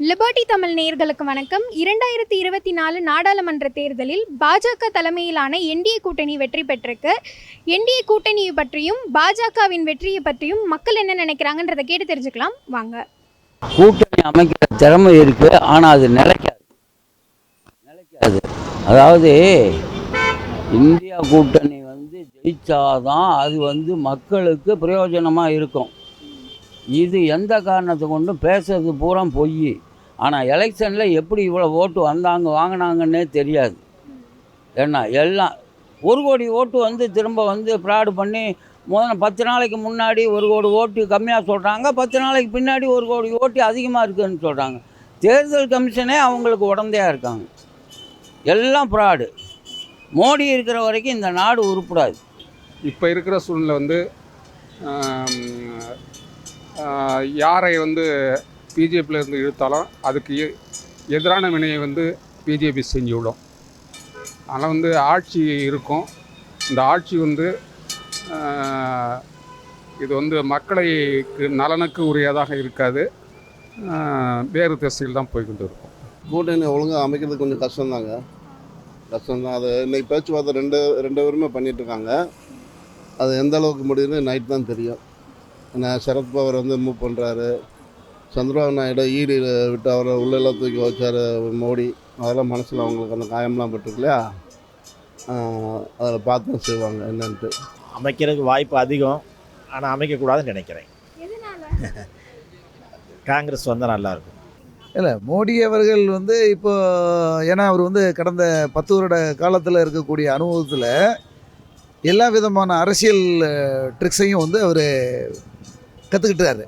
Liberty Tamil நேயர்களுக்கு வணக்கம். இரண்டாயிரத்தி இருபத்தி நாலு நாடாளுமன்ற தேர்தலில் பாஜக தலைமையிலான என்டிஏ கூட்டணி வெற்றி பெற்றிருக்கு. என்டிஏ கூட்டணியை பற்றியும் பாஜகவின் வெற்றியை பற்றியும் மக்கள் என்ன நினைக்கிறாங்கன்றதை கேட்டு தெரிஞ்சுக்கலாம். வாங்க. கூட்டணி அமைக்கிற திறமை இருக்கு ஆனால் அது நிலைக்காது. நிலைக்காது. அதாவது இந்தியா கூட்டணி வந்து ஜெயிச்சாதான் அது வந்து மக்களுக்கு பிரயோஜனமாக இருக்கும். இது எந்த காரணத்தை கொண்டும் பேசுறது பூரா பொய். ஆனால் எலெக்ஷனில் எப்படி இவ்வளோ ஓட்டு வந்தாங்க வாங்கினாங்கன்னே தெரியாது. ஏன்னா எல்லாம் ஒரு கோடி ஓட்டு வந்து திரும்ப வந்து ஃப்ராடு பண்ணி முதல்ல பத்து நாளைக்கு முன்னாடி ஒரு கோடி ஓட்டு கம்மியாக சொல்கிறாங்க பத்து நாளைக்கு பின்னாடி ஒரு கோடி ஓட்டு அதிகமாக இருக்குதுன்னு சொல்கிறாங்க தேர்தல் கமிஷனே அவங்களுக்கு உடந்தையாக இருக்காங்க. எல்லாம் ஃப்ராடு மோடி இருக்கிற வரைக்கும் இந்த நாடு உருப்படாது. இப்போ இருக்கிற சூழ்நிலை வந்து யாரை வந்து பிஜேபியிலேருந்து இழுத்தாலும் அதுக்கு எதிரான வினையை வந்து பிஜேபி செஞ்சு விடும். ஆனால் வந்து ஆட்சி இருக்கும். இந்த ஆட்சி வந்து இது வந்து மக்களுக்கு நலனுக்கு உரியதாக இருக்காது. வேறு திசையில் தான் போய்கிட்டு இருக்கும். கூட்டணி ஒழுங்காக அமைக்கிறது கொஞ்சம் கஷ்டம்தாங்க. கஷ்டம்தான். அது இன்றைக்கி பேச்சுவார்த்தை ரெண்டு ரெண்டு பேருமே பண்ணிகிட்ருக்காங்க அது எந்த அளவுக்கு முடியுதுன்னு நைட் தான் தெரியும். ஏன்னா சரத்பவர் வந்து மூவ் பண்ணுறாரு சந்திரபாபு நாயுடு ஈடு விட்டு அவரை உள்ளெல்லாம் தூக்கி வச்சார் மோடி. அதெல்லாம் மனசில் அவங்களுக்கு அந்த காயம்லாம் பட்டிருக்கு இல்லையா அதில் பார்த்து தான் செய்வாங்க என்னன்ட்டு. அமைக்கிறதுக்கு வாய்ப்பு அதிகம். ஆனால் அமைக்கக்கூடாதுன்னு நினைக்கிறேன். காங்கிரஸ் வந்தால் நல்லாயிருக்கும் இல்லை மோடி அவர்கள் வந்து இப்போ ஏன்னா அவர் வந்து கடந்த பத்து வருட காலத்தில் இருக்கக்கூடிய அனுபவத்தில் எல்லா விதமான அரசியல் ட்ரிக்ஸையும் வந்து அவர் கற்றுக்கிட்டாரு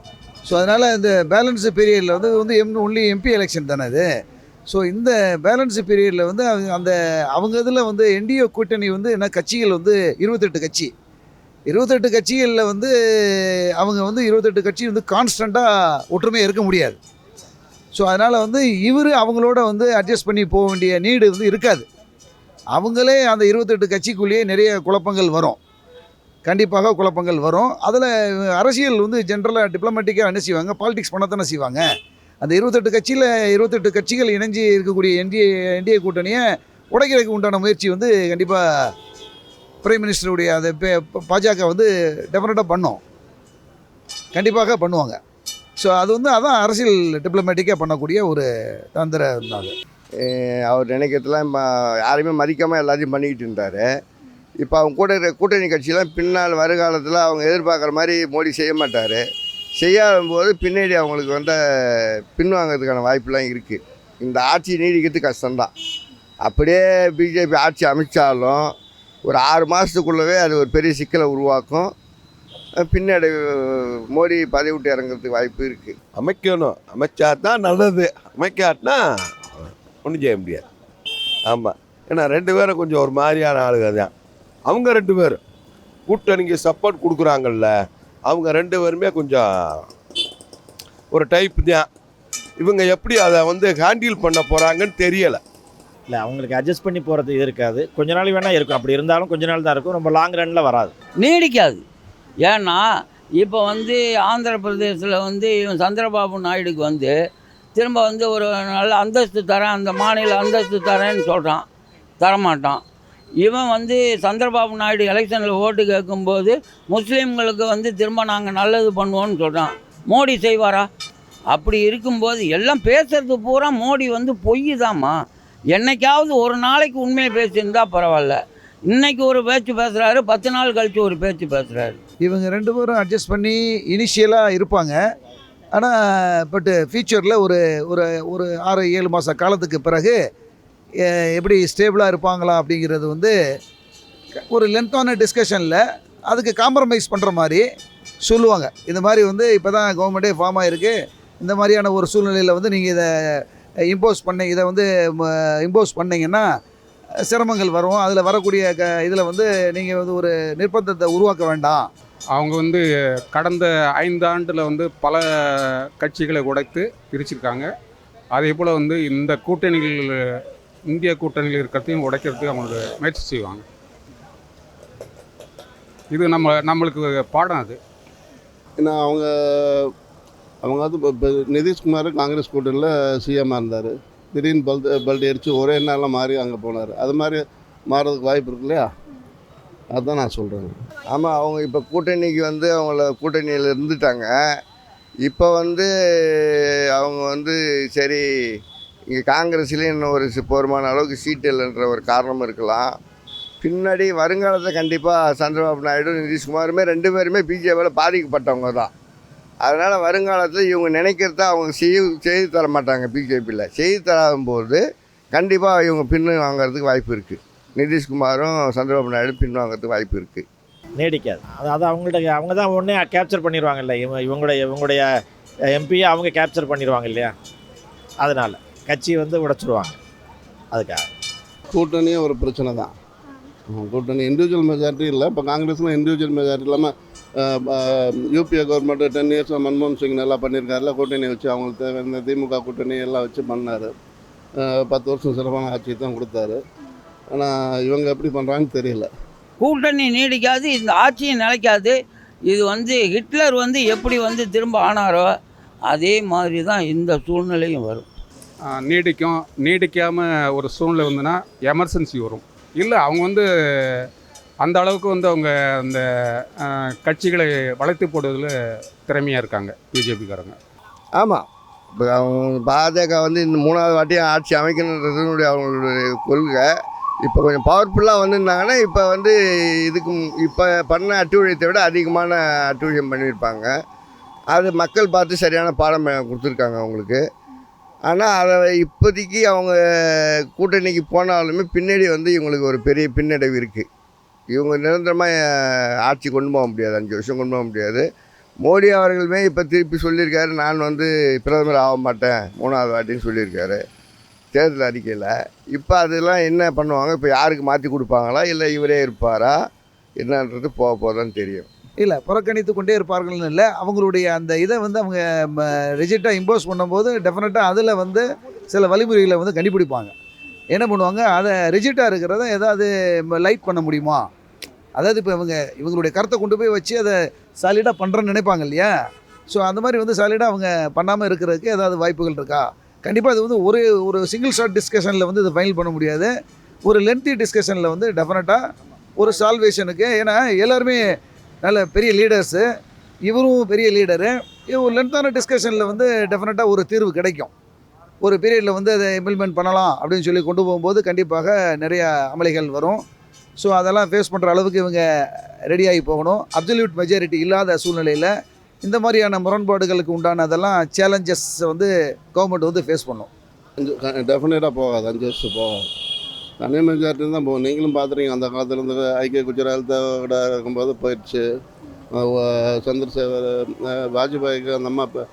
ஸோ அதனால் இந்த பேலன்ஸ் பீரியடில் வந்து வந்து எம் ஒன்லி எம்பி எலெக்ஷன் தானே அது? ஸோ இந்த பேலன்ஸ் பீரியடில் வந்து அவங்க அந்த அவங்க இதில் வந்து என்டிஏ கூட்டணி வந்து என்ன கட்சிகள் வந்து இருபத்தெட்டு கட்சி. இருபத்தெட்டு கட்சிகளில் வந்து அவங்க வந்து இருபத்தெட்டு கட்சி வந்து கான்ஸ்டண்ட்டாக ஒற்றுமையாக இருக்க முடியாது. ஸோ அதனால் வந்து இவர் அவங்களோட வந்து அட்ஜஸ்ட் பண்ணி போக வேண்டிய நீடு வந்து இருக்காது. அவங்களே அந்த இருபத்தெட்டு கட்சிக்குள்ளேயே நிறைய குழப்பங்கள் வரும். கண்டிப்பாக குழப்பங்கள் வரும். அதில் அரசியல் வந்து ஜென்ரலாக டிப்ளமேட்டிக்காக என்ன செய்வாங்க? பாலிடிக்ஸ் பண்ணத்தானே செய்வாங்க. அந்த இருபத்தெட்டு கட்சியில் இருபத்தெட்டு கட்சிகள் இணைஞ்சு இருக்கக்கூடிய என்டிஏ என்டிஏ கூட்டணியை உடைக்கிறதுக்கு உண்டான முயற்சி வந்து கண்டிப்பாக பிரைம் மினிஸ்டருடைய அந்த பே- பாஜக வந்து டெஃபினட்டாக பண்ணும். கண்டிப்பாக பண்ணுவாங்க. ஸோ அது வந்து அதான் அரசியல் டிப்ளமேட்டிக்காக பண்ணக்கூடிய ஒரு தந்திரம் இருந்தாங்க அவர் நினைக்கிறதுலாம் இப்போ யாரையுமே மதிக்காமல் எல்லாத்தையும் பண்ணிக்கிட்டு இருந்தார். இப்போ அவங்க கூட இருக்கிற கூட்டணி கட்சியெலாம் பின்னால் வருகாலத்தில் அவங்க எதிர்பார்க்குற மாதிரி மோடி செய்ய மாட்டார். செய்யாத போது பின்னாடி அவங்களுக்கு வந்து பின்வாங்கிறதுக்கான வாய்ப்புலாம் இருக்குது இந்த ஆட்சி நீடிக்கிறது கஷ்டம்தான். அப்படியே பிஜேபி ஆட்சி அமைச்சாலும் ஒரு ஆறு மாதத்துக்குள்ளவே அது ஒரு பெரிய சிக்கலை உருவாக்கும். பின்னாடி மோடி பதவி விட்டு இறங்குறதுக்கு வாய்ப்பு இருக்குது அமைக்கணும். அமைச்சா தான் நல்லது. அமைக்காட்டினா ஒன்றும் செய்ய முடியாது. ஆமாம் ஏன்னா ரெண்டு பேரும் கொஞ்சம் ஒரு மாதிரியான ஆளுங்க தான் அவங்க ரெண்டு பேரும் கூட்டணிக்கு சப்போர்ட் கொடுக்குறாங்கல்ல அவங்க ரெண்டு பேருமே கொஞ்சம் ஒரு டைப் தான். இவங்க எப்படி அதை வந்து ஹேண்டில் பண்ண போகிறாங்கன்னு தெரியலை. இல்லை அவங்களுக்கு அட்ஜஸ்ட் பண்ணி போகிறது இது இருக்காது. கொஞ்ச நாள் வேணால் இருக்கும். அப்படி இருந்தாலும் கொஞ்ச நாள் தான் இருக்கும். ரொம்ப லாங் ரன்னில் வராது. நீடிக்காது. ஏன்னா இப்போ வந்து ஆந்திர பிரதேசத்தில் வந்து இவன் சந்திரபாபு நாயுடுக்கு வந்து திரும்ப வந்து ஒரு நல்ல அந்தஸ்து தரேன் அந்த மாநில அந்தஸ்து தரேன்னு சொல்கிறான் தரமாட்டான். இவன் வந்து சந்திரபாபு நாயுடு எலெக்ஷனில் ஓட்டு கேட்கும்போது முஸ்லீம்களுக்கு வந்து திரும்ப நாங்கள் நல்லது பண்ணுவோம்னு சொல்கிறான் மோடி செய்வாரா? அப்படி இருக்கும்போது எல்லாம் பேசுறது பூரா மோடி வந்து பொய் தாம்மா. என்னைக்காவது ஒரு நாளைக்கு உண்மையை பேசியிருந்தா பரவாயில்ல. இன்னைக்கு ஒரு பேச்சு பேசுகிறாரு பத்து நாள் கழித்து ஒரு பேச்சு பேசுகிறாரு இவங்க ரெண்டு பேரும் அட்ஜஸ்ட் பண்ணி இனிஷியலாக இருப்பாங்க. ஆனால் பட்டு ஃபியூச்சரில் ஒரு ஒரு ஒரு ஆறு ஏழு மாத காலத்துக்கு பிறகு எப்படி ஸ்டேபிளாக இருப்பாங்களா அப்படிங்கிறது வந்து ஒரு லென்த்தான டிஸ்கஷனில் அதுக்கு காம்ப்ரமைஸ் பண்ணுற மாதிரி சொல்லுவாங்க. இந்த மாதிரி வந்து இப்போ தான் கவர்மெண்ட்டே ஃபார்ம் ஆகிருக்கு இந்த மாதிரியான ஒரு சூழ்நிலையில் வந்து நீங்கள் இதை இம்போஸ் பண்ணி இதை வந்து இம்போஸ் பண்ணீங்கன்னா சிரமங்கள் வரும். அதில் வரக்கூடிய க இதில் வந்து நீங்கள் வந்து ஒரு நிர்பந்தத்தை உருவாக்க வேண்டாம். அவங்க வந்து கடந்த ஐந்து ஆண்டில் வந்து பல கட்சிகளை உடைத்து பிரிச்சிருக்காங்க. அதே போல் வந்து இந்த கூட்டணிகள் இந்திய கூட்டணியில் இருக்கிறதையும் உடைக்கிறதுக்கு அவங்க முயற்சி செய்வாங்க. இது நம்ம நம்மளுக்கு பாடம் அது. ஏன்னா அவங்க அவங்க வந்து இப்போ நிதிஷ்குமார் காங்கிரஸ் கூட்டணியில் சிஎம்மாக இருந்தார். திடீர்னு பல்ட் பல்ட் அடித்து ஒரே நாளில் மாறி அங்கே போனார். அது மாதிரி மாறதுக்கு வாய்ப்பு இருக்கு இல்லையா? அதுதான் நான் சொல்கிறேன் ஆமாம் அவங்க இப்போ கூட்டணிக்கு வந்து அவங்கள கூட்டணியில் இருந்துட்டாங்க. இப்போ வந்து அவங்க வந்து சரி இங்கே காங்கிரஸ்லேயும் இன்னும் ஒரு போருமான அளவுக்கு சீட் இல்லைன்ற ஒரு காரணம் இருக்கலாம். பின்னாடி வருங்காலத்தில் கண்டிப்பாக சந்திரபாபு நாயுடு நிதிஷ்குமாருமே ரெண்டு பேருமே பிஜேபியில் பாதிக்கப்பட்டவங்க தான். அதனால் வருங்காலத்தில் இவங்க நினைக்கிறத அவங்க செய்ய செய்து தர மாட்டாங்க பிஜேபியில் செய்து தராதும்போது கண்டிப்பாக இவங்க பின்னு வாங்குறதுக்கு வாய்ப்பு இருக்குது நிதிஷ்குமாரும் சந்திரபாபு நாயுடு பின் வாங்குறதுக்கு வாய்ப்பு இருக்குது நீடிக்காது. அதாவது அவங்கள்ட்ட அவங்க தான் உடனே கேப்சர் பண்ணிடுவாங்கல்ல இவங்க இவங்களுடைய இவங்களுடைய எம்பியை அவங்க கேப்சர் பண்ணிடுவாங்க இல்லையா? அதனால். கட்சி வந்து உடைச்சிருவாங்க. அதுக்காக. கூட்டணியே ஒரு பிரச்சனை தான். கூட்டணி இண்டிவிஜுவல் மெஜாரிட்டி இல்லை. இப்போ காங்கிரஸில் இண்டிவிஜுவல் மெஜாரிட்டி இல்லாமல் யூபிஏ கவர்மெண்ட் டென் இயர்ஸ் மன்மோகன் சிங் நல்லா பண்ணியிருக்காருல கூட்டணி வச்சு அவங்களுக்கு தேவை இந்த திமுக கூட்டணி எல்லாம் வச்சு பண்ணார். பத்து வருஷம் சிறப்பான ஆட்சி தான் கொடுத்தாரு. ஆனால் இவங்க எப்படி பண்ணுறாங்கன்னு தெரியல. கூட்டணி நீடிக்காது இந்த ஆட்சியும் நிலைக்காது. இது வந்து ஹிட்லர் வந்து எப்படி வந்து திரும்ப ஆனாரோ அதே மாதிரி தான் இந்த சூழ்நிலையும் வரும். நீடிக்கும். நீடிக்காமல் ஒரு சூழ்நிலை வந்துன்னா எமர்ஜென்சி வரும். இல்லை அவங்க வந்து அந்த அளவுக்கு வந்து அவங்க அந்த கட்சிகளை வளைத்து போடுவதில் திறமையாக இருக்காங்க பிஜேபிக்காரங்க ஆமாம் இப்போ அவங்க பாஜக வந்து இந்த மூணாவது வாட்டியும் ஆட்சி அமைக்கணுன்றதுனுடைய அவங்களுடைய கொள்கை. இப்போ கொஞ்சம் பவர்ஃபுல்லாக வந்திருந்தாங்கன்னா இப்போ வந்து இதுக்கு இப்போ பண்ண அட்டுழியத்தை விட அதிகமான அட்டுழியம் பண்ணியிருப்பாங்க. அது மக்கள் பார்த்து சரியான பாடம் கொடுத்துருக்காங்க அவங்களுக்கு. ஆனால் அதை இப்போதைக்கு அவங்க கூட்டணிக்கு போனாலுமே பின்னாடி வந்து இவங்களுக்கு ஒரு பெரிய பின்னடைவு இருக்குது இவங்க நிரந்தரமாக ஆட்சி கொண்டு போக முடியாது. அஞ்சு வருஷம் கொண்டு போக முடியாது. மோடி அவர்களுமே இப்போ திருப்பி சொல்லியிருக்காரு நான் வந்து பிரதமர் ஆக மாட்டேன். மூணாவது வாட்டின்னு சொல்லியிருக்காரு. தேர்தல் அறிக்கையில். இப்போ அதெல்லாம் என்ன பண்ணுவாங்க? இப்போ யாருக்கு மாற்றி கொடுப்பாங்களா? இல்லை இவரே இருப்பாரா? என்னன்றது போக போதான் தெரியும். இல்லை புறக்கணித்து கொண்டே இருப்பார்கள்னு இல்லை. அவங்களுடைய அந்த இதை வந்து அவங்க ரிஜெக்டாக இம்போஸ் பண்ணும்போது டெஃபினட்டாக அதில் வந்து சில வழிமுறைகளை வந்து கண்டுபிடிப்பாங்க. என்ன பண்ணுவாங்க? அதை ரிஜெக்டாக இருக்கிறத ஏதாவது லைட் பண்ண முடியுமா? அதாவது இப்போ இவங்க இவங்களுடைய கருத்தை கொண்டு போய் வச்சு அதை சாலிடாக பண்ணுறேன்னு நினைப்பாங்க இல்லையா? ஸோ அந்த மாதிரி வந்து சாலிடாக அவங்க பண்ணாமல் இருக்கிறதுக்கு ஏதாவது வாய்ப்புகள் இருக்கா? கண்டிப்பாக இது வந்து ஒரு ஒரு சிங்கிள் ஷாட் டிஸ்கஷனில் வந்து இது ஃபைனல் பண்ண முடியாது. ஒரு லென்த்தி டிஸ்கஷனில் வந்து டெஃபினட்டாக ஒரு சால்வேஷனுக்கு ஏன்னா எல்லாருமே நல்ல பெரிய லீடர்ஸு இவரும் பெரிய லீடரு ஒரு லென்த்தான டிஸ்கஷனில் வந்து டெஃபினட்டாக ஒரு தீர்வு கிடைக்கும். ஒரு பீரியடில் வந்து அதை இம்ப்ளிமெண்ட் பண்ணலாம் அப்படின்னு சொல்லி கொண்டு போகும்போது கண்டிப்பாக நிறைய அமளிகள் வரும். ஸோ அதெல்லாம் ஃபேஸ் பண்ணுற அளவுக்கு இவங்க ரெடியாகி போகணும். அப்சல்யூட் மெஜாரிட்டி இல்லாத சூழ்நிலையில் இந்த மாதிரியான முரண்பாடுகளுக்கு உண்டானதெல்லாம் சேலஞ்சஸ் வந்து கவர்மெண்ட் வந்து ஃபேஸ் பண்ணும். டெஃபினட்டாக போகாது. அஞ்சு வருஷம் போகாது தனி மெஜாரிட்டி தான். போகும் நீங்களும் பார்த்துறீங்க அந்த காலத்தில் இருந்து ஐக்கிய குஜராத்தோட இருக்கும்போது போயிடுச்சு. சந்திரசேகர் வாஜ்பாய்க்கு அந்த அம்மா இப்போ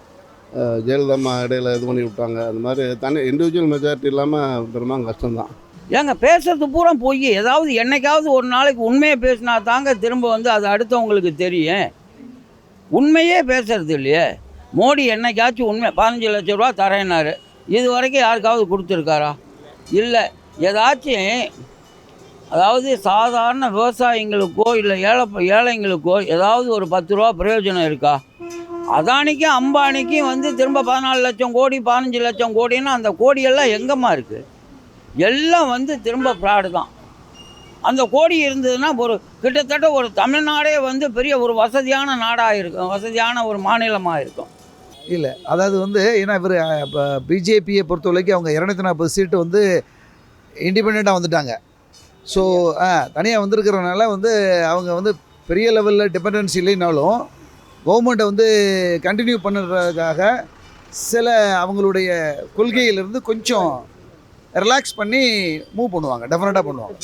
ஜெயலலிதா அம்மா இடையில இது பண்ணி விட்டாங்க. அந்த மாதிரி தனி இண்டிவிஜுவல் மெஜாரிட்டி இல்லாமல் பெரும்பாலும் கஷ்டம்தான். ஏங்க பேசுறது பூரா போய் ஏதாவது என்னைக்காவது ஒரு நாளைக்கு உண்மையை பேசினா தாங்க திரும்ப வந்து அது அடுத்தவங்களுக்கு தெரியும். உண்மையே பேசுறது இல்லையே. மோடி என்னைக்காச்சும் உண்மை பதினஞ்சு லட்ச ரூபா தரேன்னாரு. இது வரைக்கும் யாருக்காவது கொடுத்துருக்காரா? இல்லை. ஏதாச்சும் அதாவது சாதாரண விவசாயிங்களுக்கோ இல்லை ஏழை ஏழைங்களுக்கோ ஏதாவது ஒரு பத்து ரூபா பிரயோஜனம் இருக்கா? அதானிக்கும் அம்பானிக்கும் வந்து திரும்ப பதினாலு லட்சம் கோடி பதினஞ்சு லட்சம் கோடின்னா அந்த கோடியெல்லாம் எங்கம்மா இருக்குது எல்லாம் வந்து திரும்ப ஃப்ராடு தான். அந்த கோடி இருந்ததுன்னா ஒரு கிட்டத்தட்ட ஒரு தமிழ்நாடே வந்து பெரிய ஒரு வசதியான நாடாக இருக்கும் வசதியான ஒரு மாநிலமாக இருக்கும். இல்லை அதாவது வந்து ஏன்னா இவர் இப்போ பிஜேபியை பொறுத்த வரைக்கும் அவங்க இரநூத்தி நாற்பது சீட்டு வந்து இண்டிபெண்ட்டாக வந்துட்டாங்க. ஸோ தனியாக வந்திருக்கிறனால வந்து அவங்க வந்து பெரிய லெவலில் டிபெண்டன்சி இல்லைனாலும் கவர்மெண்ட்டை வந்து கண்டினியூ பண்ணுறதுக்காக சில அவங்களுடைய கொள்கையிலிருந்து கொஞ்சம் ரிலாக்ஸ் பண்ணி மூவ் பண்ணுவாங்க. டெஃபினட்டாக பண்ணுவாங்க.